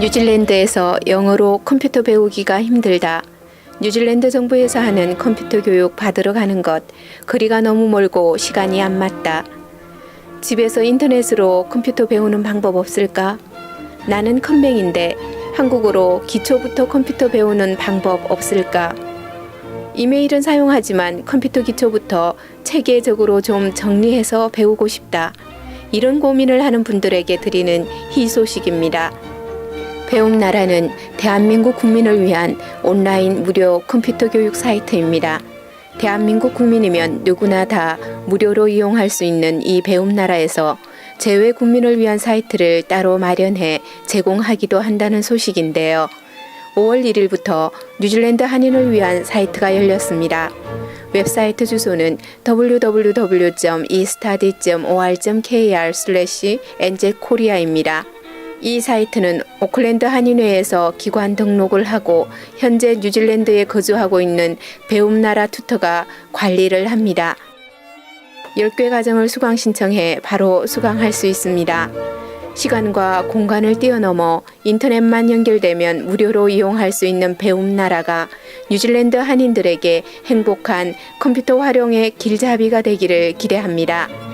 뉴질랜드에서 영어로 컴퓨터 배우기가 힘들다. 뉴질랜드 정부에서 하는 컴퓨터 교육 받으러 가는 것, 거리가 너무 멀고 시간이 안 맞다. 집에서 인터넷으로 컴퓨터 배우는 방법 없을까? 나는 컴맹인데 한국어로 기초부터 컴퓨터 배우는 방법 없을까? 이메일은 사용하지만 컴퓨터 기초부터 체계적으로 좀 정리해서 배우고 싶다. 이런 고민을 하는 분들에게 드리는 희소식입니다. 배움 나라는 대한민국 국민을 위한 온라인 무료 컴퓨터 교육 사이트입니다. 대한민국 국민이면 누구나 다 무료로 이용할 수 있는 이 배움 나라에서 제외 국민을 위한 사이트를 따로 마련해 제공하기도 한다는 소식인데요. 5월 1일부터 뉴질랜드 한인을 위한 사이트가 열렸습니다. 웹사이트 주소는 www.estudy.or.kr/nz코리아입니다. 이 사이트는 오클랜드 한인회에서 기관 등록을 하고 현재 뉴질랜드에 거주하고 있는 배움나라 투터가 관리를 합니다. 10개 과정을 수강 신청해 바로 수강할 수 있습니다. 시간과 공간을 뛰어넘어 인터넷만 연결되면 무료로 이용할 수 있는 배움나라가 뉴질랜드 한인들에게 행복한 컴퓨터 활용의 길잡이가 되기를 기대합니다.